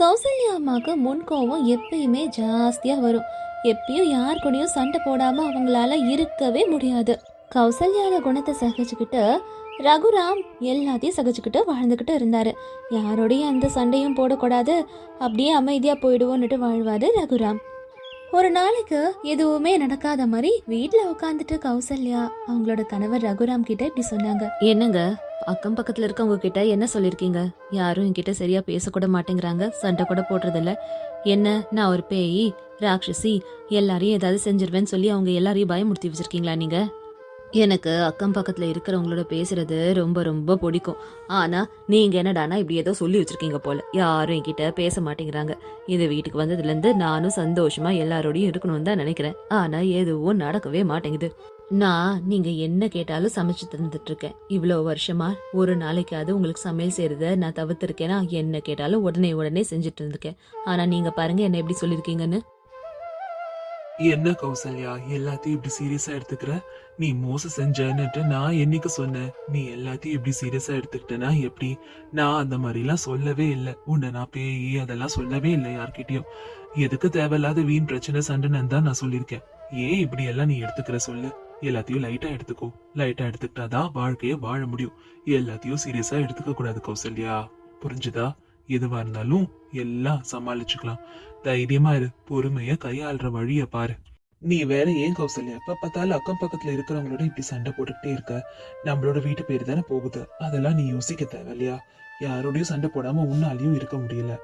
கௌசல்யா அம்மாவுக்கு முன்கோவம் எப்பயுமே ஜாஸ்தியாக வரும். எப்பயும் யார் கூடயும் சண்டை போடாமல் அவங்களால இருக்கவே முடியாது. கௌசல்யாவோட குணத்தை சகிச்சுக்கிட்டு ரகுராம் எல்லாத்தையும் சகிச்சுக்கிட்டு வாழ்ந்துக்கிட்டு இருந்தார். யாரோடையும் எந்த சண்டையும் போடக்கூடாது. அப்படியே அமைதியாக போயிடுவோன்னுட்டு வாழ்வார் ரகுராம். ஒரு நாளைக்கு எதுவுமே நடக்காத மாதிரி வீட்டில் உட்காந்துட்டு கௌசல்யா அவங்களோட கணவர் ரகுராம் கிட்ட இப்படி சொன்னாங்க. என்னங்க? அக்கம் பக்கத்தில் இருக்கவங்க கிட்ட என்ன சொல்லியிருக்கீங்க யாரும் என்கிட்ட சரியா பேசக்கூட மாட்டேங்கிறாங்க. சண்டை கூட போடுறதில்ல. என்ன? நான் ஒரு பேய் ராட்சசி எல்லாரையும் ஏதாவது செஞ்சிருவேன்னு சொல்லி அவங்க எல்லாரையும் பயமுறுத்தி வச்சிருக்கீங்களா நீங்க? எனக்கு அக்கம் பக்கத்தில் இருக்கிறவங்களோட பேசுறது ரொம்ப ரொம்ப பிடிக்கும். ஆனால் நீங்கள் என்னடானா இப்படி ஏதோ சொல்லி வச்சிருக்கீங்க போல. யாரும் என்கிட்ட பேச மாட்டேங்கிறாங்க. இந்த வீட்டுக்கு வந்ததுலேருந்து நானும் சந்தோஷமாக எல்லாரோடையும் இருக்கணும்னு தான் நினைக்கிறேன். ஆனால் எதுவும் நடக்கவே மாட்டேங்குது. நான் நீங்க என்ன கேட்டாலும் சமைச்சு தந்துட்டு இருக்கேன் இவ்வளோ வருஷமா ஒரு நாளைக்காவது உங்களுக்கு சமையல் செய்யறத நான் தவிர்த்திருக்கேனா? என்ன கேட்டாலும் உடனே உடனே செஞ்சுட்டு இருந்திருக்கேன் ஆனா நீங்க பாருங்க என்ன எப்படி சொல்லிருக்கீங்கன்னு. என்ன கௌசல்யா எல்லாத்தையும் இப்படி சீரியஸா எடுத்துக்கிற? நீ மோசம் செஞ்சன்னுட்டு நான் என்னைக்கு சொன்னேன்? நீ எல்லாத்தையும் இப்படி சீரியஸா எடுத்துக்கிட்டனா எப்படி? நான் அந்த மாதிரிலாம் சொல்லவே இல்லை. உன்னை நான் பேய் அதெல்லாம் சொல்லவே இல்லை யார்கிட்டயும். எதுக்கு தேவையில்லாத வீண் பிரச்சனை சண்டைன்னு தான் நான் சொல்லியிருக்கேன். ஏன் இப்படி எல்லாம் நீ எடுத்துக்கிற சொல்லு? எல்லாத்தையும் லைட்டா எடுத்துக்கோ. லைட்டா எடுத்துக்கிட்டாதான் வாழ்க்கைய வாழ முடியும். எல்லாத்தையும் சீரியஸா எடுத்துக்க கூடாது கௌசல்யா. புரிஞ்சுதா? எதுவா இருந்தாலும் எல்லாம் சமாளிச்சுக்கலாம். தைரியமா இரு. பொறுமைய கையாளுற வழிய பாரு. நீ வேற ஏன் கௌசல்யா? எப்ப பார்த்தாலும் அக்கம் பக்கத்துல இருக்கிறவங்களோட இப்படி சண்டை போட்டுக்கிட்டே இருக்க? நம்மளோட வீட்டு பேர் தானே போகுது. அதெல்லாம் நீ யோசிக்க தேவையில்லையா? யாரோடயும் சண்டை போடாம உன்னாலையும் இருக்க முடியல.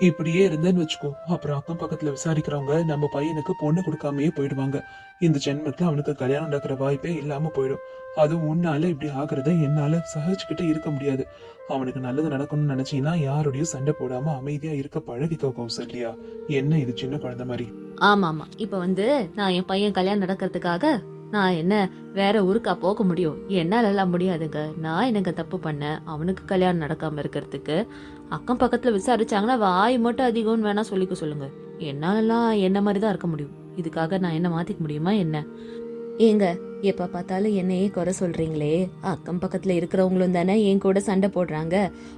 இப்படியே இருந்தேன்னு வச்சுக்கோ. அப்புறம் அக்கம் பக்கத்துல விசாரிக்கிறவங்க நம்ம பையனுக்கு பொண்ணு கொடுக்காமயே போயிடுவாங்க. இந்த ஜென்மத்துல அவனுக்கு கல்யாணம் நடக்கிற வாய்ப்பே இல்லாம போயிடும். அதுவும் உன்னால இப்படி ஆகுறத என்னால சகிச்சுக்கிட்டு இருக்க முடியாது. அவனுக்கு நல்லது நடக்கணும்னு நினைச்சீங்கன்னா யாரோடயும் சண்டை போடாம அமைதியா இருக்க பழகிக்கோ கௌசல்யா. என்ன இது சின்ன குழந்தை மாதிரி? ஆமா ஆமா இப்ப வந்து நான் என் பையன் கல்யாணம் நடக்கிறதுக்காக நான் என்ன வேற ஊருக்கா போக முடியும்? என்னால எல்லாம் முடியாதுங்க. நான் என்னங்க தப்பு பண்ணேன்? அவனுக்கு கல்யாணம் நடக்காம இருக்கிறதுக்கு. அக்கம் பக்கத்துல விசாரிச்சாங்கன்னா வாய் மட்டும் அதிகம்னு வேணா சொல்லிக்க சொல்லுங்க. என்னாலலாம் என்ன மாதிரி தான் இருக்க முடியும்? இதுக்காக நான் என்ன மாத்திக்க முடியுமா என்ன? ஏங்க எப்ப பார்த்தாலும் என்னையே குறை சொல்றீங்களே? அக்கம் பக்கத்துல இருக்கிறவங்களும் தானே என் கூட சண்டை போடுறாங்க.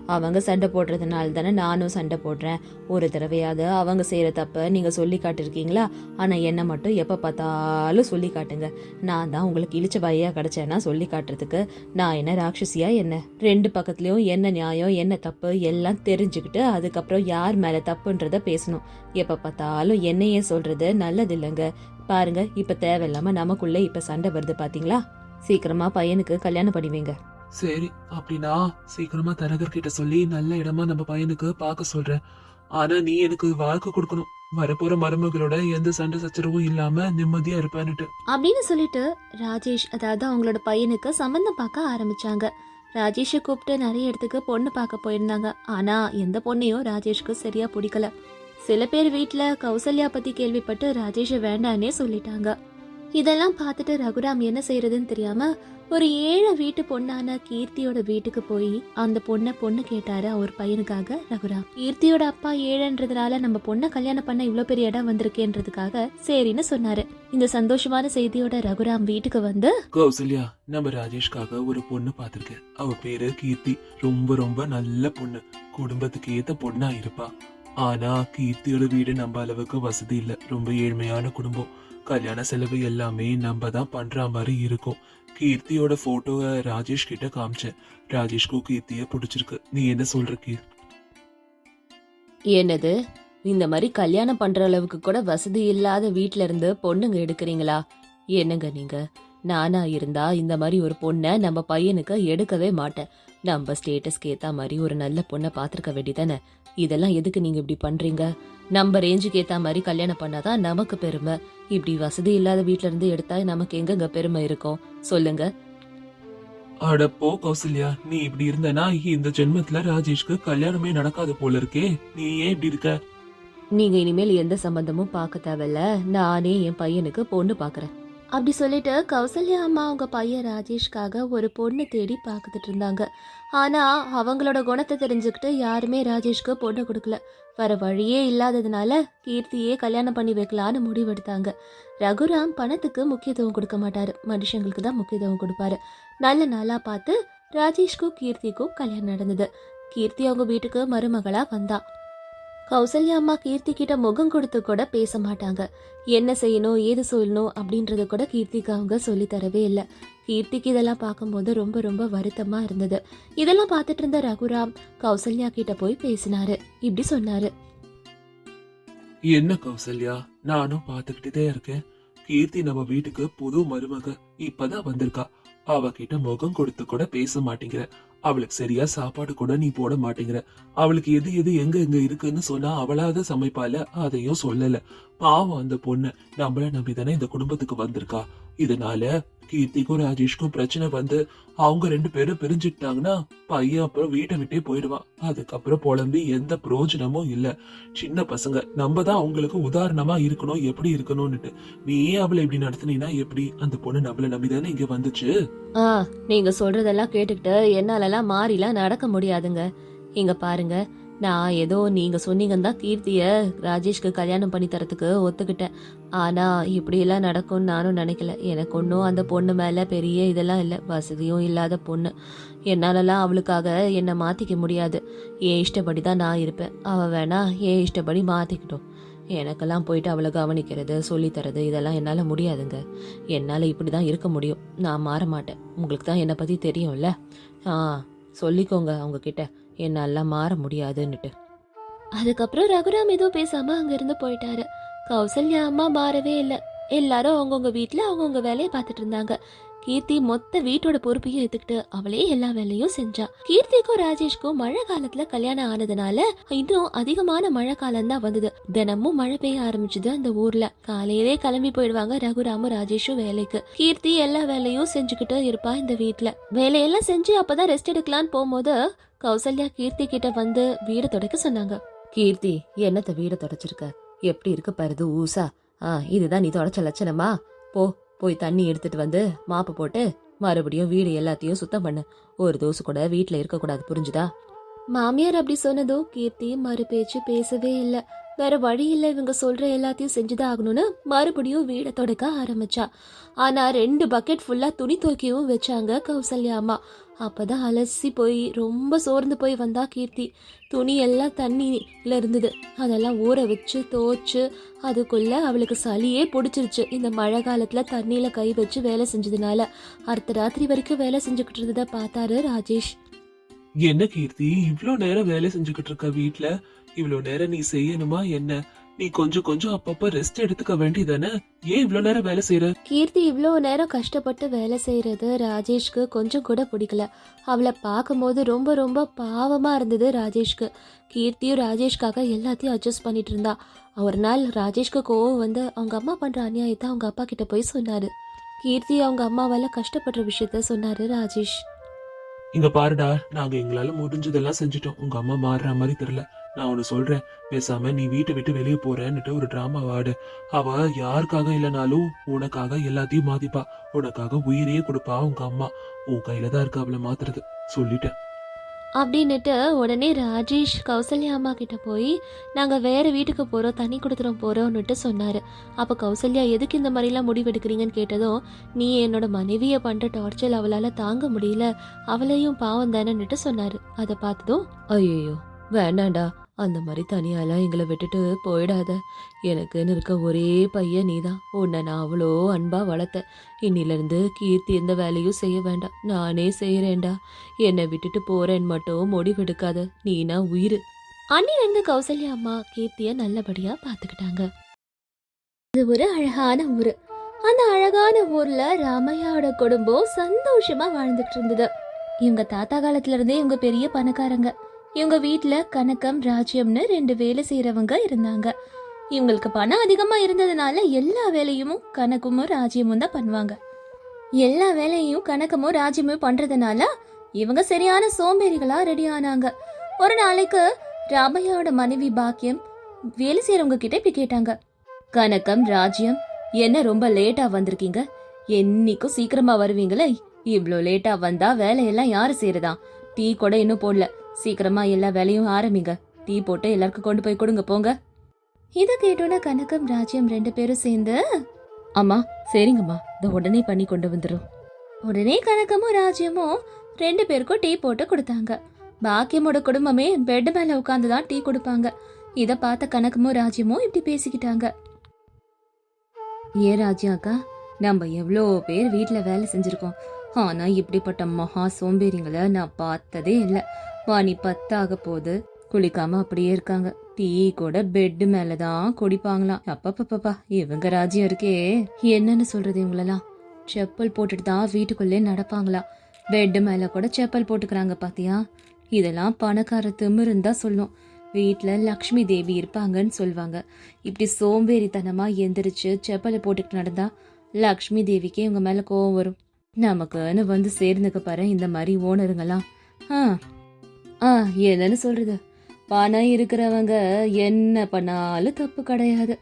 அவங்க சண்டை போடுறதுனால தானே நானும் சண்டை போடுறேன். ஒரு தடவையாவது அவங்க செய்யற தப்ப நீங்க சொல்லி காட்டிருக்கீங்களா? ஆனா என்ன மட்டும் எப்ப பார்த்தாலும் சொல்லி காட்டுங்க. நான் தான் உங்களுக்கு இழிச்ச பாயா கிடைச்சேன்னா சொல்லி காட்டுறதுக்கு நான் என்ன ராட்சசியா என்ன? ரெண்டு பக்கத்துலயும் என்ன நியாயம் என்ன தப்பு எல்லாம் தெரிஞ்சுக்கிட்டு அதுக்கப்புறம் யார் மேல தப்புன்றத பேசணும். எப்ப பார்த்தாலும் என்னையே சொல்றது நல்லது இல்லைங்க. பாருங்க இப்ப தேவையில்லாம நமக்குள்ள இப்ப சண்டை வருது பாத்தீங்களா? சீக்கிரமா பையனுக்கு கல்யாணம் பண்ணி வைங்க. சரி அப்படின்னா சீக்கிரமா தரகர் கிட்ட சொல்லி நல்ல இடமா நம்ம பையனுக்கு பார்க்க சொல்றேன். ஆனா நீ எனக்கு வாழ்க்கை கொடுக்கணும். வரப்போற மருமகளோட எந்த சண்டை சச்சரவும் இல்லாம நிம்மதியா இருப்பேன்னுட்டு. அப்படின்னு சொல்லிட்டு ராஜேஷ் அதாவது அவங்களோட பையனுக்கு சம்மந்தம் பார்க்க ஆரம்பிச்சாங்க. ராஜேஷை கூப்பிட்டு நிறைய இடத்துக்கு பொண்ணு பார்க்க போயிருந்தாங்க. ஆனா எந்த பொண்ணையும் ராஜேஷ்க்கு சரியா பிடிக்கல. சில பேர் வீட்டில் கௌசல்யா பத்தி கேள்விப்பட்டு ராஜேஷை வேண்டான்னே சொல்லிட்டாங்க. இதெல்லாம் பார்த்துட்டு ரகுராம் என்ன செய்யறதுன்னு தெரியாம ஒரு ஏழை வீட்டு பொண்ணான கீர்த்தியோட வீட்டுக்கு போய் அந்த பொண்ணை பொண்ணு கேட்டாரு அவர் பையனுக்காக ரகுராம். கீர்த்தியோட அப்பா ஏழைன்றதுனால நம்ம பொண்ணை கல்யாணம் பண்ண இவ்வளோ பெரிய இடம் வந்திருக்கேன்றதுக்காக சரின்னு சொன்னாரு. இந்த சந்தோஷமான செய்தியோட ரகுராம் வீட்டுக்கு வந்து கௌசல்யா நம்ம ராஜேஷ்காக ஒரு பொண்ணு பார்த்திருக்கேன் அவ பேரு கீர்த்தி. ரொம்ப ரொம்ப நல்ல பொண்ணு. குடும்பத்துக்கு ஏத்த பொண்ணா இருப்பா. ஆனா கீர்த்தியோட வீடு நம்ம அளவுக்கு வசதி இல்லை. ரொம்ப ஏழ்மையான குடும்பம். கல்யாண செலவு எல்லாமே நம்ம தான் பண்ற மாதிரி இருக்கும். கீர்த்தியோட போட்டோவை ராஜேஷ் கிட்ட காமிச்சேன். ராஜேஷ்க்கும் கீர்த்திய பிடிச்சிருக்கு. நீ என்ன சொல்ற என்னது? இந்த மாதிரி கல்யாணம் பண்ற அளவுக்கு கூட வசதி இல்லாத வீட்ல இருந்து பொண்ணுங்க எடுக்கிறீங்களா? என்னங்க நீங்க? நானா இருந்தா இந்த மாதிரி ஒரு பொண்ணை நம்ம பையனுக்கு எடுக்கவே மாட்டேன். நம்ம ஸ்டேட்டஸ்க்கு ஏத்த மாதிரி ஒரு நல்ல பொண்ணை பார்த்துருக்க வேண்டியதானே? இதெல்லாம் எதுக்கு நீங்க இப்படி பண்றீங்க? நம்ம ரேஞ்சுக்கு ஏத்த மாதிரி கல்யாணம் பண்ணாதான் நமக்கு பெருமை. இப்படி வசதி இல்லாத வீட்ல இருந்து எடுத்தா நமக்கு எங்கங்க பெருமை இருக்கும்? சொல்லுங்க. அட போ கௌசல்யா நீ இப்படி இருந்தனா இந்த ஜென்மத்துல ராஜேஷ்க்கு கல்யாணமே நடக்காது போல இருக்கே. நீ ஏன் இப்படி இருக்க? நீங்க இனிமேல் எந்த சம்பந்தமும் பார்க்க தேவையில்ல. நானே என் பையனுக்கு பொண்ணு பார்க்கறேன். அப்படி சொல்லிட்டு கௌசல்யா அம்மா அவங்க பையன் ராஜேஷ்காக ஒரு பொண்ணு தேடி பார்த்துட்டு இருந்தாங்க. ஆனால் அவங்களோட குணத்தை தெரிஞ்சுக்கிட்டு யாருமே ராஜேஷ்க்கு பொண்ணு கொடுக்கல. வேற வழியே இல்லாததுனால கீர்த்தியே கல்யாணம் பண்ணி வைக்கலான்னு முடிவெடுத்தாங்க. ரகுராம் பணத்துக்கு முக்கியத்துவம் கொடுக்க மாட்டார். மனுஷங்களுக்கு தான் முக்கியத்துவம் கொடுப்பாரு. நல்ல நாளாக பார்த்து ராஜேஷ்க்கும் கீர்த்திக்கும் கல்யாணம் நடந்தது. கீர்த்தி அவங்க வீட்டுக்கு மருமகளாக வந்தா. கௌசல்யா அம்மா கீர்த்தி கிட்ட முகம் கொடுத்து கூட பேச மாட்டாங்க. என்ன செய்யணும் ஏது சொல்லணும் அப்படின்றத கூட கீர்த்திக்கு அவங்க சொல்லி தரவே இல்லை. கீர்த்திக்கு இதெல்லாம் பார்க்கும்போது ரொம்ப ரொம்ப வருத்தமா இருந்தது. இதெல்லாம் பார்த்துட்டு இருந்த ரகுராம் கௌசல்யா கிட்ட போய் பேசினாரு. இப்படி சொன்னாரு. என்ன கௌசல்யா? நானும் பாத்துக்கிட்டே இருக்கேன். கீர்த்தி நம்ம வீட்டுக்கு புது மருமக இப்பதான் வந்திருக்கா. அவகிட்ட முகம் கொடுத்து கூட பேச மாட்டேங்கிற. அவளுக்கு சரியா சாப்பாடு கூட நீ போட மாட்டேங்கிற. அவளுக்கு எது எது எங்க எங்க இருக்குன்னு சொன்னா அவளாத சமைப்பால அதையும் சொல்லல. பாவம் அந்த பொண்ணு. நம்மள நம்பிதானே இந்த குடும்பத்துக்கு வந்திருக்கா. இதனால கீர்த்திக்கும் ராஜேஷ்க்கும் பிரச்சனை வந்து அவங்க ரெண்டு பேரும் பிரிஞ்சுக்கிட்டாங்கன்னா பையன் அப்புறம் வீட்டை விட்டே போயிடுவான். அதுக்கப்புறம் புலம்பி எந்த பிரயோஜனமும் இல்லை. சின்ன பசங்க நம்ம தான் அவங்களுக்கு உதாரணமா இருக்கணும் எப்படி இருக்கணும்னுட்டு. நீ ஏன் அவளை இப்படி நடத்துனீன்னா எப்படி? அந்த பொண்ணு நம்மள நம்பிதானே இங்க வந்துச்சு? ஆ நீங்க சொல்றதெல்லாம் கேட்டுக்கிட்டு என்னாலலாம் மாறிலாம் நடக்க முடியாதுங்க. இங்க பாருங்க நான் ஏதோ நீங்க சொன்னீங்கன்னு தான் கீர்த்திய ராஜேஷ்க்கு கல்யாணம் பண்ணி தரத்துக்கு ஒத்துக்கிட்டேன். ஆனால் இப்படியெல்லாம் நடக்கும்னு நானும் நினைக்கல. எனக்கு ஒன்றும் அந்த பொண்ணு மேலே பெரிய இதெல்லாம் இல்லை. வசதியும் இல்லாத பொண்ணு. என்னாலலாம் அவளுக்காக என்னை மாற்றிக்க முடியாது. என் இஷ்டப்படி தான் நான் இருப்பேன். அவள் வேணா என் இஷ்டப்படி மாற்றிக்கிட்டோம் எனக்கெல்லாம் போயிட்டு அவளை கவனிக்கிறது சொல்லித்தரது இதெல்லாம் என்னால் முடியாதுங்க. என்னால் இப்படி தான் இருக்க முடியும். நான் மாற மாட்டேன். உங்களுக்கு தான் என்னை பற்றி தெரியும்ல? ஆ சொல்லிக்கோங்க அவங்கக்கிட்ட என்னால் என்னாலாம் மாற முடியாதுன்னுட்டு. அதுக்கப்புறம் ரகுராம் எதுவும் பேசாமல் அங்கேருந்து போயிட்டாரு. கௌசல்யா அம்மா மாறவே இல்லை. எல்லாரும் அவங்கவுங்க வீட்டில் அவங்கவுங்க வேலையை பார்த்துட்டு இருந்தாங்க. கீர்த்தி மொத்த வீட்டோட பொறுப்பையும் எடுத்துக்கிட்டு அவளே எல்லா வேலையும் செஞ்சா. கீர்த்திக்கும் ராஜேஷ்க்கும் மழை காலத்துல கல்யாணம் ஆனதுனால இன்னும் அதிகமான மழை காலம் தான் வந்தது. தினமும் மழை பெய்ய ஆரம்பிச்சது அந்த ஊர்ல. காலையிலே கிளம்பி போயிடுவாங்க ரகுராமும் ராஜேஷும் வேலைக்கு. கீர்த்தி எல்லா வேலையும் செஞ்சுக்கிட்டு இருப்பா இந்த வீட்டுல வேலையெல்லாம் செஞ்சு அப்பதான் ரெஸ்ட் எடுக்கலான்னு போகும்போது கௌசல்யா கீர்த்தி கிட்ட வந்து வீடு துடைக்க சொன்னாங்க. கீர்த்தி என்னத்த வீடு தொடச்சிருக்க? எப்படி இருக்கு பாருது ஊசா? ஆ இதுதான் நீ தொடச்ச லட்சணமா? போ போய் தண்ணி எடுத்துட்டு வந்து மாப்பு போட்டு மறுபடியும் வீடு எல்லாத்தையும் சுத்தம் பண்ணு. ஒரு தோசு கூட வீட்டில் இருக்கக்கூடாது புரிஞ்சுதா? மாமியார் அப்படி சொன்னதும் கீர்த்தி மறு பேச்சு பேசவே இல்லை. வேற வழி இல்லை இவங்க சொல்ற எல்லாத்தையும் செஞ்சுதான் ஆகணும்னு மறுபடியும் வீடை தொடக்க ஆரம்பிச்சா. ஆனா ரெண்டு பக்கெட் ஃபுல்லா துணி துவைக்கவும் வச்சாங்க கௌசல்யா அம்மா. அப்பதான் அலசி போய் ரொம்ப சோர்ந்து போய் வந்தா கீர்த்தி. துணி எல்லாம் தண்ணியில இருந்தது. அதெல்லாம் ஊற வச்சு துவைச்சு அதுக்குள்ள அவளுக்கு சளியே பிடிச்சிருச்சு. இந்த மழை காலத்துல தண்ணியில கை வச்சு வேலை செஞ்சதுனால அடுத்த ராத்திரி வரைக்கும் வேலை செஞ்சுக்கிட்டு இருந்ததை பார்த்தாரு ராஜேஷ். என்ன கீர்த்தி இவ்வளோ நேரம் வேலை செஞ்சுக்கிட்டு இருக்க வீட்டில் இவ்ளோ நேரம் நீ செய்யணுமா என்ன? நீ கொஞ்சம் கொஞ்சம் அப்பப்ப ரெஸ்ட் எடுத்துக்க வேண்டியதானே? ஏன் இவ்ளோ நேரம் வேலை செய்யற கீர்த்தி இவ்வளோ நேரம் கஷ்டப்பட்டு வேலை செய்யறது ராஜேஷ்க்கு கொஞ்சம் கூட பிடிக்கல. அவளை பார்க்கும்போது ரொம்ப ரொம்ப பாவமா இருந்தது ராஜேஷ்க்கு. கீர்த்தியும் ராஜேஷ்காக எல்லாத்தையும் அட்ஜஸ்ட் பண்ணிட்டு இருந்தா. ஒரு நாள் ராஜேஷ்க்கு கோவம் வந்து அவங்க அம்மா பண்ற அநியாயத்தை அவங்க அப்பா கிட்ட போய் சொன்னாரு. கீர்த்தி அவங்க அம்மாவால கஷ்டப்படுற விஷயத்த சொன்னாரு ராஜேஷ். இங்க பாருடா நாங்க எங்களால முடிஞ்சதெல்லாம் செஞ்சுட்டோம். உங்க அம்மா மாறுற மாதிரி தெரியல. நான் ஒன்று சொல்கிறேன் பேசாம நீ வீட்டை விட்டு வெளியே போறேன்னுட்டு ஒரு டிராமா வாடு அவ யாருக்காக இல்லைனாலும் உனக்காக எல்லாத்தையும் மாதிப்பா உனக்காக உயிரையே கொடுப்பா உங்க அம்மா. உன் கையில தான் இருக்கு அவளை மாத்துறது. சொல்லிட்டேன். அப்படின்னுட்டு உடனே ராஜேஷ் கௌசல்யா அம்மா கிட்ட போய் நாங்கள் வேற வீட்டுக்கு போகிறோம் தண்ணி கொடுத்துறோம் போகிறோம்னுட்டு சொன்னார். அப்போ கௌசல்யா எதுக்கு இந்த மாதிரிலாம் முடிவெடுக்கிறீங்கன்னு கேட்டதும் நீ என்னோட மனைவியை பண்ணுற டார்ச்சர் அவளால் தாங்க முடியல. அவளையும் பாவம் தானேன்னுட்டு சொன்னார். அதை பார்த்ததும் ஐயோ வேண்டாண்டா அந்த மாதிரி தனியாலாம் எங்களை விட்டுட்டு போயிடாத. எனக்குன்னு இருக்க ஒரே பையன் நீதான். உன்னை நான் அவ்வளோ அன்பா வளர்த்தேன். இன்னிலிருந்து கீர்த்தி எந்த வேலையும் செய்ய வேண்டாம். நானே செய்கிறேன்டா என்னை விட்டுட்டு போகிறேன்னு மட்டும் முடிவெடுக்காத. நீனா உயிர். அன்னிலிருந்து கௌசல்யா அம்மா கீர்த்திய நல்லபடியா பாத்துக்கிட்டாங்க இது ஒரு அழகான ஊரு. அந்த அழகான ஊர்ல ராமையாவோட குடும்பம் சந்தோஷமா வாழ்ந்துட்டு இருந்தது. இவங்க தாத்தா காலத்துல இருந்தே இவங்க பெரிய பணக்காரங்க. இவங்க வீட்டில் கணக்கம் ராஜ்யம்னு ரெண்டு வேலை செய்கிறவங்க இருந்தாங்க. இவங்களுக்கு பணம் அதிகமாக இருந்ததுனால எல்லா வேலையும் கணக்கமும் ராஜ்யமும் தான் பண்ணுவாங்க. எல்லா வேலையும் கணக்கமும் ராஜ்யமும் பண்ணுறதுனால இவங்க சரியான சோம்பேறிகளாக ரெடி ஆனாங்க. ஒரு நாளைக்கு ராமையாவோட மனைவி பாக்கியம் வேலை செய்கிறவங்க கிட்ட இப்படி கேட்டாங்க. கணக்கம் ராஜ்யம் என்ன ரொம்ப லேட்டாக வந்திருக்கீங்க? என்னைக்கும் சீக்கிரமாக வருவீங்களே. இவ்வளோ லேட்டாக வந்தால் வேலையெல்லாம் யார் செய்கிறதா டீ கூட இன்னும் போடல. சீக்கிரமா எல்லா வேலையும் ஆரம்பிங்க. டீ போட்டு எல்லாருக்கும் கொண்டு போய் கொடுங்க போங்க. இத கேட்டோட கனகம் ராஜ்யம் ரெண்டு பேரும் சேர்ந்து? அம்மா சரிங்கம்மா. இதை உடனே பண்ணி கொண்டு வந்துடும் உடனே கனகமும் ராஜ்யமும் ரெண்டு பேருக்கும் டீ போட்டு கொடுத்தாங்க. பாக்கியமோட குடும்பமே பெட் மேல உட்காந்து தான் டீ கொடுப்பாங்க. இத பார்த்த கணக்கமும் ராஜ்யமும் இப்படி பேசிக்கிட்டாங்க. ஏ ராஜ்யா அக்கா? நம்ம எவ்வளோ பேர் வீட்டில் வேலை செஞ்சுருக்கோம். ஆனால் இப்படிப்பட்ட மகா சோம்பேறிங்களை நான் பார்த்ததே இல்லை. பானி பத்தாக போது குளிக்காம அப்படியே இருக்காங்க. டீ கூட பெட் மேலதான் குடிப்பாங்களாம். அப்பப்பப்பா இவங்க ராஜ்யம் இருக்கே. என்னன்னு சொல்றது இவங்களெல்லாம்? செப்பல் போட்டுட்டு தான் வீட்டுக்குள்ளே நடப்பாங்களா? பெட் மேல கூட செப்பல் போட்டுக்கிறாங்க பாத்தியா? இதெல்லாம் பணக்கார திமிருந்தா தான் சொல்லும். வீட்டில் லக்ஷ்மி தேவி இருப்பாங்கன்னு சொல்லுவாங்க இப்படி சோம்பேறித்தனமாக எந்திரிச்சு செப்பலை போட்டுக்கிட்டு நடந்தா லக்ஷ்மி தேவிக்கே இவங்க மேலே கோவம் வரும். நமக்குன்னு வந்து சேர்ந்துக்க பாரு இந்த மாதிரி ஓனருங்களாம் ஆ ஆ என்னன்னு சொல்றது? பணம் இருக்கிறவங்க என்ன பண்ணாலும் தப்பு கிடையாது.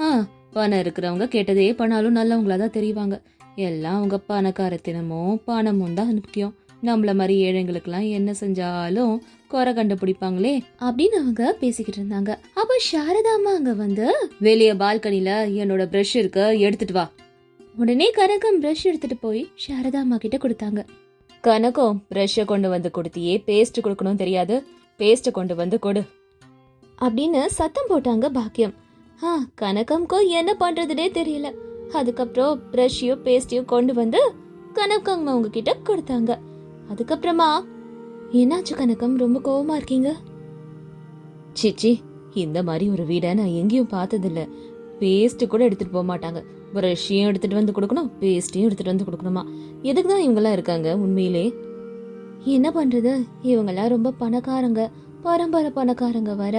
ஆ பணம் இருக்கிறவங்க கேட்டதே பண்ணாலும் நல்லவங்களா தான் தெரிவாங்க. எல்லாம் அவங்க பணக்காரத்தினமும் பணமும் தான் முக்கியம். நம்மள மாதிரி ஏழைங்களுக்கெல்லாம் என்ன செஞ்சாலும் குறை கண்டுபிடிப்பாங்களே அப்படின்னு அவங்க பேசிக்கிட்டு இருந்தாங்க. அப்ப சாரதாமா அங்க வந்து வெளிய பால்கனில என்னோட பிரஷ் இருக்க எடுத்துட்டு வா. உடனே கனகம் பிரஷ் எடுத்துட்டு போய் சாரதாமா கிட்ட கொடுத்தாங்க. கனகம் ப்ரஷ்ஷை கொண்டு வந்து கொடுத்தியே பேஸ்ட் கொடுக்கணும் தெரியாது. பேஸ்ட் கொண்டு வந்து கொடு. அப்படின்னு சத்தம் போட்டாங்க பாக்கியம். ஆ கனகம்க்கோ என்ன பண்றதுனே தெரியல. அதுக்கப்புறம் ப்ரஷ்ஷையும் பேஸ்டையும் கொண்டு வந்து கனகம் அவங்க கிட்ட கொடுத்தாங்க. அதுக்கப்புறமா என்னாச்சு கனகம்? ரொம்ப கோவமா இருக்கீங்க? சிச்சி இந்த மாதிரி ஒரு வீடை நான் எங்கேயும் பார்த்ததில்ல. பேஸ்ட் கூட எடுத்துட்டு போக மாட்டாங்க. ப்ரஷ்ஷையும் எடுத்துட்டு வந்து கொடுக்கணும் பேஸ்ட்டையும் எடுத்துட்டு வந்து கொடுக்கணுமா? எதுக்கு தான் இவங்கெல்லாம் இருக்காங்க உண்மையிலே? என்ன பண்றது? இவங்கெல்லாம் ரொம்ப பணக்காரங்க பரம்பரை பணக்காரங்க வர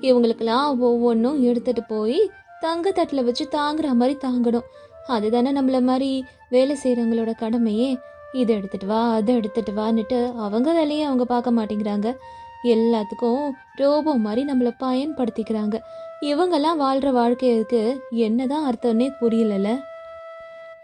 இவங்களுக்கெல்லாம் ஒவ்வொன்றும் எடுத்துட்டு போய் தங்க தட்டில் வச்சு தாங்குற மாதிரி தாங்கணும். அதுதானே நம்மள மாதிரி வேலை செய்கிறவங்களோட கடமையே. இதை எடுத்துட்டு வா அதை எடுத்துட்டு வான்னுட்டு அவங்க வேலையை அவங்க பார்க்க மாட்டேங்கிறாங்க. எல்லாத்துக்கும் ரோபோ மாதிரி நம்மளை பயன்படுத்திக்கிறாங்க. இவங்கெல்லாம் வாழ்கிற வாழ்க்கைக்கு என்னதான் அர்த்தம்னே புரியலல்ல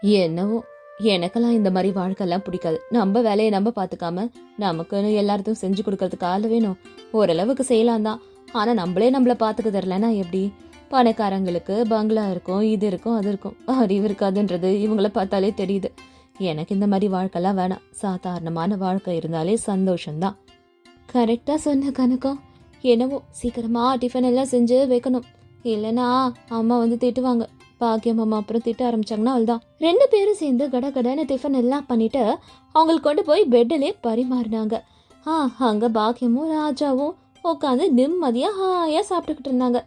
என்னவோ எனக்கெல்லாம் இந்த மாதிரி வாழ்க்கைலாம் பிடிக்காது. நம்ம வேலையை நம்ம பார்த்துக்காம நமக்குன்னு எல்லாத்தையும் செஞ்சு கொடுக்கறதுக்கு ஆள் வேணும். ஓரளவுக்கு செய்யலாம் தான். ஆனால் நம்மளே நம்மளை பார்த்துக்க தரலன்னா எப்படி? பணக்காரங்களுக்கு பங்களா இருக்கும் இது இருக்கும் அது இருக்கும். அறிவு இருக்காதுன்றது இவங்கள பார்த்தாலே தெரியுது. எனக்கு இந்த மாதிரி வாழ்க்கைலாம் வேணாம். சாதாரணமான வாழ்க்கை இருந்தாலே சந்தோஷம்தான். கரெக்டாக சொன்ன கணக்கம் என்னவோ சீக்கிரமா டிஃபன் எல்லாம் செஞ்சு வைக்கணும். இல்லைனா அம்மா வந்து திட்டுவாங்க. பாக்கியம் அம்மா அப்புறம் திட்ட ஆரம்பிச்சாங்கன்னா அவள்தான் ரெண்டு பேரும் சேர்ந்து கட கடன்னு டிஃபன் எல்லாம் பண்ணிட்டு அவங்களுக்கு கொண்டு போய் பெட்டிலே பரிமாறினாங்க. ஆ அங்கே பாக்கியமும் ராஜாவும் உட்காந்து நிம்மதியாக ஹாயாக சாப்பிட்டுக்கிட்டு இருந்தாங்க.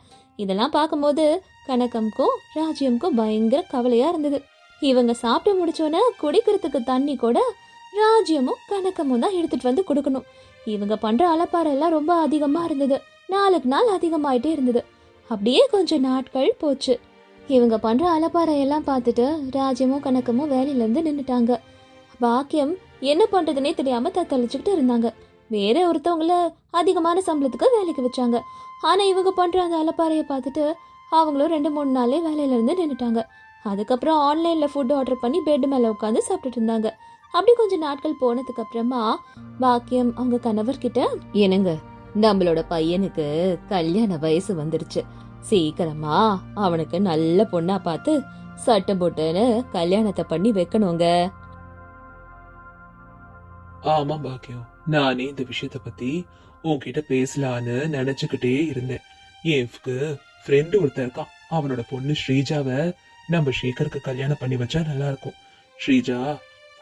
இதெல்லாம் பார்க்கும்போது கனகம்க்கும் ராஜ்யம்க்கும் பயங்கர கவலையாக இருந்தது. இவங்க சாப்பிட்டு முடிச்சோன்னே குடிக்கிறதுக்கு தண்ணி கூட ராஜ்யமும் கணக்கமும் தான் எடுத்துட்டு வந்து கொடுக்கணும். இவங்க பண்ணுற அலப்பாறை எல்லாம் ரொம்ப அதிகமாக இருந்தது. நாளுக்கு நாள் அதிகமாயிட்டே இருந்தது. அப்படியே கொஞ்சம் நாட்கள் போச்சு. இவங்க பண்ணுற அலப்பாறையெல்லாம் பார்த்துட்டு ராஜ்யமும் கணக்கமும் வேலையிலேருந்து நின்றுட்டாங்க பாக்கியம் என்ன பண்ணுறதுனே தெரியாமல் தத்தளிச்சுக்கிட்டு இருந்தாங்க. வேற ஒருத்தவங்கள அதிகமான சம்பளத்துக்கு வேலைக்கு வச்சாங்க. ஆனால் இவங்க பண்ணுற அந்த அலப்பாறையை பார்த்துட்டு அவங்களும் ரெண்டு மூணு நாளே வேலையிலேருந்து நின்றுட்டாங்க அதுக்கப்புறம் ஆன்லைனில் ஃபுட் ஆர்டர் பண்ணி பெட் மேலே உட்காந்து சாப்பிட்டுட்டு இருந்தாங்க. அப்படி கொஞ்ச நாட்கள் போனதுக்கு அப்புறமா பாக்கியம் அவங்க கணவர்கிட்ட என்னங்க நம்மளோட பையனுக்கு கல்யாண வயசு வந்துருச்சு. சீக்கிரமா அவனுக்கு நல்ல பொண்ணா பார்த்து சட்டம் போட்டுன்னு கல்யாணத்தை பண்ணி வைக்கணுங்க. ஆமா பாக்கியம். நானே இந்த விஷயத்த பத்தி உன்கிட்ட பேசலான்னு நினைச்சுக்கிட்டே இருந்தேன். ஏஃப்க்கு ஃப்ரெண்டு ஒருத்தன் இருக்கான். அவனோட பொண்ணு ஸ்ரீஜாவை நம்ம சேகருக்கு கல்யாணம் பண்ணி வச்சா நல்லா இருக்கும். ஸ்ரீஜா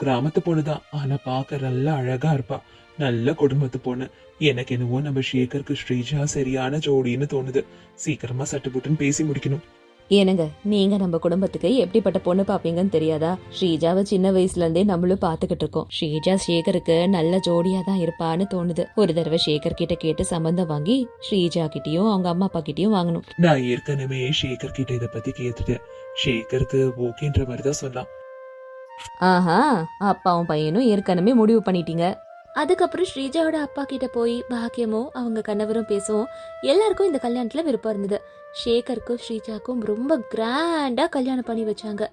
கிராமத்து பொண்ணுதான். ஆனா பார்க்க நல்லா அழகா இருப்பா. நல்ல குடும்பத்து பொண்ணு. எனக்கு என்னவோ நம்ம சேகருக்கு ஸ்ரீஜா சரியான ஜோடின்னு தோணுது. சீக்கிரமா சட்டுப்புட்டுன்னு பேசி முடிக்கணும். ஏனுங்க நீங்க நம்ம குடும்பத்துக்கு எப்படிப்பட்ட பொண்ணு பாப்பீங்கன்னு தெரியாதா? ஸ்ரீஜாவை சின்ன வயசுல இருந்தே நம்மளும் பாத்துக்கிட்டு இருக்கோம். ஸ்ரீஜா சேகருக்கு நல்ல ஜோடியா தான் இருப்பான்னு தோணுது. ஒரு தடவை சேகர் கிட்ட கேட்டு சம்பந்தம் வாங்கி ஸ்ரீஜா கிட்டயும் அவங்க அம்மா அப்பா கிட்டயும் வாங்கணும். நான் ஏற்கனவே சேகர் கிட்ட இத பத்தி கேட்டுட்டேன். சேகருக்கு ஓகேன்ற மாதிரி தான் சொன்னான். ஆஹா அப்பாவும் பையனும் ஏற்கனவே முடிவு பண்ணிட்டீங்க. அதுக்கப்புறம் ஸ்ரீஜாவோட அப்பா கிட்ட போய் பாக்கியமும் அவங்க கணவரும் பேசவும். எல்லாருக்கும் இந்த கல்யாணத்துல விருப்பம் இருந்தது. ஷேகருக்கும் ஸ்ரீஜாக்கும் ரொம்ப கிராண்டா கல்யாணம் பண்ணி வச்சாங்க.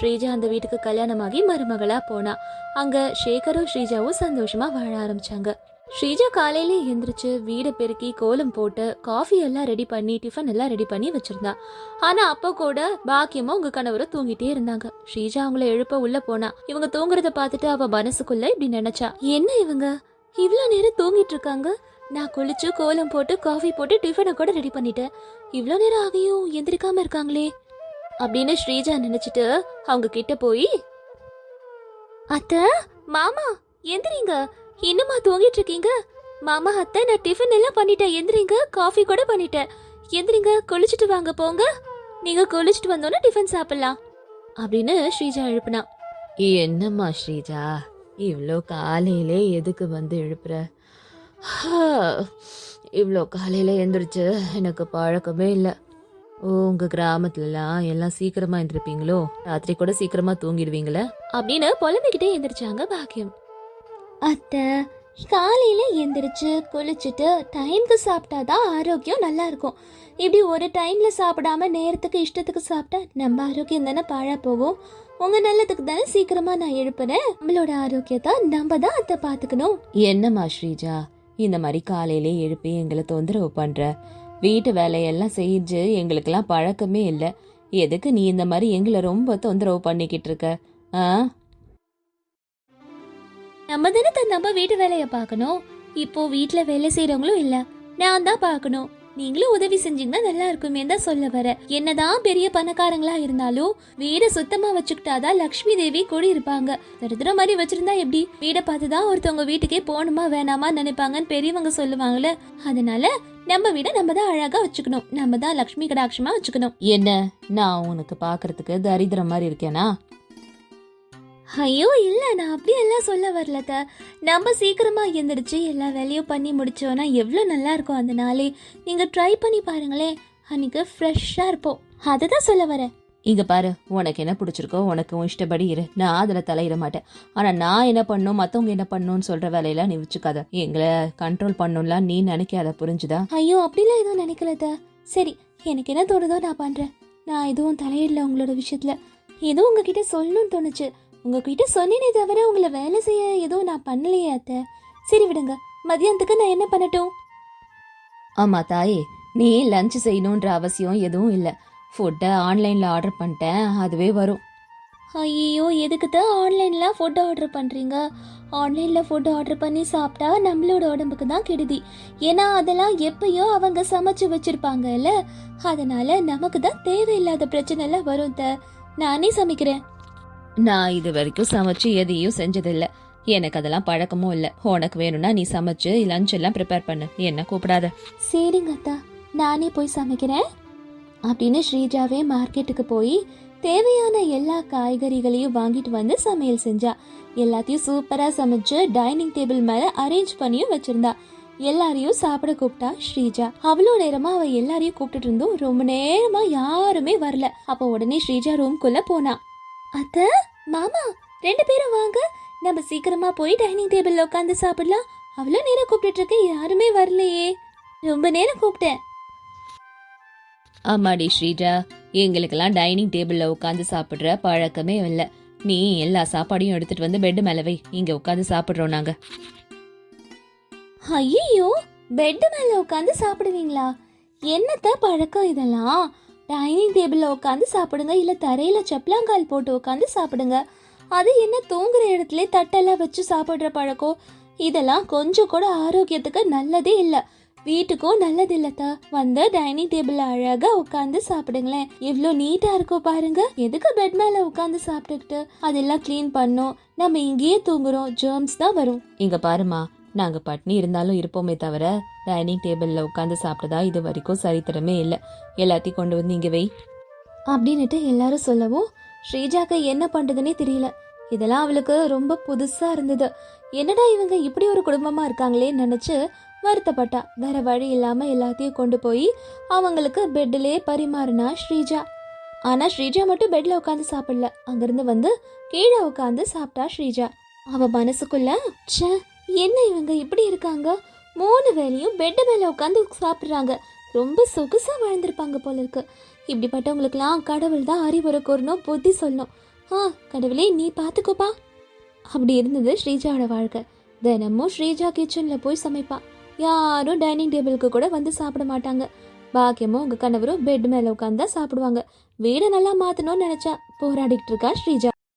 ஸ்ரீஜா அந்த வீட்டுக்கு கல்யாணமாகி மருமகளா போனா. அங்க ஷேகரும் ஸ்ரீஜாவும் சந்தோஷமா வாழ ஆரம்பிச்சாங்க. ஸ்ரீஜா காலையில எந்திரிச்சு வீடை பெருக்கி கோலம் போட்டு காஃபி எல்லாம் ரெடி பண்ணி டிஃபன் எல்லாம் ரெடி பண்ணி வச்சிருந்தா. ஆனா அப்போ கூட பாக்கியமா உங்க கணவரும் தூங்கிட்டே இருந்தாங்க. ஸ்ரீஜா அவங்கள எழுப்ப உள்ள போனா இவங்க தூங்குறத பார்த்துட்டு அவ மனசுக்குள்ள இப்படி நினைச்சா. என்ன இவங்க? இவ்வளோ நேரம் தூங்கிட்டு இருக்காங்க. நான் குளிச்சு கோலம் போட்டு காஃபி போட்டு டிஃபனை கூட ரெடி பண்ணிட்டேன். இவ்வளோ நேரம் ஆகியும் எந்திரிக்காம இருக்காங்களே. அப்படின்னு ஸ்ரீஜா நினைச்சிட்டு அவங்க கிட்ட போய் அத்தை மாமா எந்திரிங்க. இன்னுமா தூங்கிட்டு இருக்கீங்க மாமா அத்தை நான் டிஃபன் எல்லாம் பண்ணிட்டேன். எந்திரிங்க காஃபி கூட பண்ணிட்டேன். எந்திரிங்க குளிச்சுட்டு வாங்க போங்க. நீங்க குளிச்சுட்டு வந்தோன்னே டிஃபன் சாப்பிடலாம். அப்படின்னு ஸ்ரீஜா எழுப்புனா. என்னம்மா ஸ்ரீஜா இவ்வளோ காலையிலே எதுக்கு வந்து எழுப்புற? இவ்வளோ காலையில் எந்திரிச்சு எனக்கு பழக்கமே இல்லை. உங்க கிராமத்துலலாம் எல்லாம் சீக்கிரமா எந்திரிப்பீங்களோ? ராத்திரி கூட சீக்கிரமா தூங்கிடுவீங்களே? அப்படின்னு புலம்பிக்கிட்டே எந்திரிச்சாங்க பாக்கியம். அத்தை காலையில் எந்திரிச்சு குளிச்சுட்டு டைம்க்கு சாப்பிட்டாதான் ஆரோக்கியம் நல்லா இருக்கும். இப்படி ஒரு டைமில் சாப்பிடாம நேரத்துக்கு இஷ்டத்துக்கு சாப்பிட்டா நம்ம ஆரோக்கியம் தானே பாழா போகும்? உங்கள் நல்லதுக்கு தானே சீக்கிரமாக நான் எழுப்புறேன் நம்மளோட ஆரோக்கியத்தை நம்ம தான் அத்தை பார்த்துக்கணும். என்னம்மா ஸ்ரீஜா இந்த மாதிரி காலையிலே எழுப்பி எங்களை தொந்தரவு பண்ணுற வீட்டு வேலையெல்லாம் செஞ்சு எங்களுக்கெல்லாம் பழக்கமே இல்லை. எதுக்கு நீ இந்த மாதிரி எங்களை ரொம்ப தொந்தரவு பண்ணிக்கிட்டு இருக்க? ஆ? நம்ம தானே நம்ம வீட்டு வேலையை பார்க்கணும். இப்போ வீட்டில் வேலை செய்கிறவங்களும் இல்லை. நான் தான் பார்க்கணும். நீங்களும் உதவி செஞ்சீங்கன்னா நல்லா இருக்குமே தான் சொல்ல வர. என்னதான் பெரிய பணக்காரங்களா இருந்தாலும் வீடை சுத்தமா வச்சுக்கிட்டாதான் லக்ஷ்மி தேவி கூட இருப்பாங்க. தரித்திரம் மாதிரி வச்சிருந்தா எப்படி? வீடை பார்த்து தான் ஒருத்தவங்க வீட்டுக்கே போகணுமா வேணாமா நினைப்பாங்கன்னு பெரியவங்க சொல்லுவாங்கல்ல. அதனால நம்ம வீடை நம்ம தான் அழகா வச்சுக்கணும். நம்ம தான் லக்ஷ்மி கடாட்சமா வச்சுக்கணும். என்ன? நான் உனக்கு பாக்குறதுக்கு தரித்திரம் மாதிரி இருக்கேனா? ஐயோ இல்ல நான் அப்படியெல்லாம் சொல்ல வரல த நம்ம சீக்கிரமா எந்திரிச்சு எல்லா வேலையும் பண்ணி முடிச்சோன்னா எவ்வளோ நல்லா இருக்கும் அந்த நாளே. நீங்க ட்ரை பண்ணி பாருங்களேன். அன்னைக்கு ஃப்ரெஷ்ஷா இருப்போம். அதை தான் சொல்ல வரேன். இங்க பாரு உனக்கு என்ன பிடிச்சிருக்கோ உனக்கு உன் இஷ்டப்படி இரு. நான் அதில் தலையிட மாட்டேன். ஆனா நான் என்ன பண்ணும் மத்தவங்க என்ன பண்ணணும்னு சொல்ற வேலையெல்லாம் நீ வச்சுக்காத. எங்களை கண்ட்ரோல் பண்ணணும்லாம் நீ நினைக்காத புரிஞ்சுதா? ஐயோ அப்படிலாம் எதுவும் நினைக்கல த சரி எனக்கு என்ன தோணுதோ நான் பண்றேன். நான் எதுவும் தலையிடல உங்களோட விஷயத்துல. ஏதோ உங்ககிட்ட சொல்லணும்னு தோணுச்சு. உங்ககிட்ட சொன்னேனே தவிர உங்களை வேலை செய்ய எதுவும் நான் பண்ணலையே அத்தை. சரி விடுங்க. மதியானத்துக்கு நான் என்ன பண்ணட்டும்? ஆமா தாயே. நீ லஞ்ச் செய்யணுன்ற அவசியம் எதுவும் இல்லை. ஃபுட்டை ஆன்லைனில் ஆர்டர் பண்ணிட்டேன். அதுவே வரும். ஐயோ எதுக்கு தான் ஆன்லைனில் ஃபுட் ஆர்டர் பண்ணுறீங்க ஆன்லைனில் ஃபுட் ஆர்டர் பண்ணி சாப்பிட்டா நம்மளோட உடம்புக்கு தான் கெடுதி. ஏன்னா அதெல்லாம் எப்பயோ அவங்க சமைச்சு வச்சிருப்பாங்கல்ல. அதனால நமக்கு தான் தேவையில்லாத பிரச்சனை எல்லாம் வரும் த நானே சமைக்கிறேன். நான் இது வரைக்கும் சமைச்சு எதையும் செஞ்சதில்ல. எனக்கு அதெல்லாம் பழக்கமும் இல்லை. உனக்கு வேணும்னா நீ சமைச்சு லஞ்ச் எல்லாம் ப்ரிப்பேர் பண்ணு. என்ன கூப்பிடாத. சரிங்க அத்தா. நானே போய் சமைக்கிறேன். அப்படின்னு ஸ்ரீஜாவே மார்க்கெட்டுக்கு போய் தேவையான எல்லா காய்கறிகளையும் வாங்கிட்டு வந்து சமையல் செஞ்சா. எல்லாத்தையும் சூப்பரா சமைச்சு டைனிங் டேபிள் மேல அரேஞ்ச் பண்ணியும் வச்சிருந்தா. எல்லாரையும் சாப்பிட கூப்பிட்டா ஸ்ரீஜா. அவ்வளோ நேரமா அவ எல்லாரையும் கூப்பிட்டுட்டு இருந்தோம் ரொம்ப நேரமா யாருமே வரல. அப்போ உடனே ஸ்ரீஜா ரூம்குள்ள போனா. அத்தை? மாமா ரெண்டு பேரும் வாங்க. நம்ம சீக்கிரமா போய் டைனிங் டேபிள்ல உட்காந்து சாப்பிடலாம். அவ்வளோ நேரம் கூப்பிட்டுட்டு இருக்க யாருமே வரலையே. ரொம்ப நேரம் கூப்பிட்டேன். ஆமாடி ஸ்ரீஜா எங்களுக்கெல்லாம் டைனிங் டேபிள்ல உட்காந்து சாப்பிடுற பழக்கமே இல்லை. நீ எல்லா சாப்பாடையும் எடுத்துட்டு வந்து பெட் மேல வை. இங்க உட்காந்து சாப்பிடுறோம் நாங்க. ஐயோ பெட் மேல உட்காந்து சாப்பிடுவீங்களா? என்னத்த பழக்கம் இதெல்லாம்? டைனிங் டேபிளில் உட்காந்து சாப்பிடுங்க. இல்லை தரையில் செப்பலாங்கால் போட்டு உட்காந்து சாப்பிடுங்க. அது என்ன தூங்குற இடத்துல தட்டெல்லாம் வச்சு சாப்பிட்ற பழக்கம்? இதெல்லாம் கொஞ்சம் கூட ஆரோக்கியத்துக்கு நல்லதே இல்லை. வீட்டுக்கும் நல்லது இல்லத்தா வந்து டைனிங் டேபிள் அழகா உட்காந்து சாப்பிடுங்களேன். எவ்வளோ நீட்டா இருக்கும் பாருங்க. எதுக்கு பெட் மேல உட்காந்து சாப்பிட்டுக்கிட்டு? அதெல்லாம் க்ளீன் பண்ணோம். நம்ம இங்கேயே தூங்குறோம். ஜேர்ம்ஸ் தான் வரும். இங்க பாருமா நாங்கள் பட்னி இருந்தாலும் இருப்போமே தவிர டைனிங் டேபிளில் உட்காந்து சாப்பிட்டதா இது வரைக்கும் சரித்திரமே இல்லை. எல்லாத்தையும் கொண்டு வந்து இங்கே வை. அப்படின்னுட்டு எல்லாரும் சொல்லவும் ஸ்ரீஜாக்கு என்ன பண்ணுறதுனே தெரியல. இதெல்லாம் அவளுக்கு ரொம்ப புதுசாக இருந்தது. என்னடா இவங்க இப்படி ஒரு குடும்பமாக இருக்காங்களேன்னு நினச்சி வருத்தப்பட்டா. வேற வழி இல்லாமல் எல்லாத்தையும் கொண்டு போய் அவங்களுக்கு பெட்டிலே பரிமாறினா ஸ்ரீஜா. ஆனால் ஸ்ரீஜா மட்டும் பெட்டில் உட்காந்து சாப்பிடல. அங்கேருந்து வந்து கீழே உட்காந்து சாப்பிட்டா ஸ்ரீஜா. அவ மனசுக்குள்ள ச்சே என்ன இவங்க இப்படி இருக்காங்க? மூணு வேளையும் பெட் மேலே உட்காந்து சாப்பிட்றாங்க. ரொம்ப சொகுசாக வாழ்ந்திருப்பாங்க போல இருக்கு. இப்படிப்பட்டவங்களுக்குலாம் கடவுள் தான் அறிவுரை கூறணும் புத்தி சொல்லணும் ஆ கடவுளே நீ பார்த்துக்கோப்பா. அப்படி இருந்தது ஸ்ரீஜாவோட வாழ்க்கை. தினமும் ஸ்ரீஜா கிச்சனில் போய் சமைப்பா. யாரும் டைனிங் டேபிளுக்கு கூட வந்து சாப்பிட மாட்டாங்க. பாக்கியமும் உங்கள் கணவரும் பெட் மேலே உட்காந்து தான் சாப்பிடுவாங்க. வீடை நல்லா மாற்றணும்னு நினச்சா போராடிக்கிட்டு இருக்கா ஸ்ரீஜா.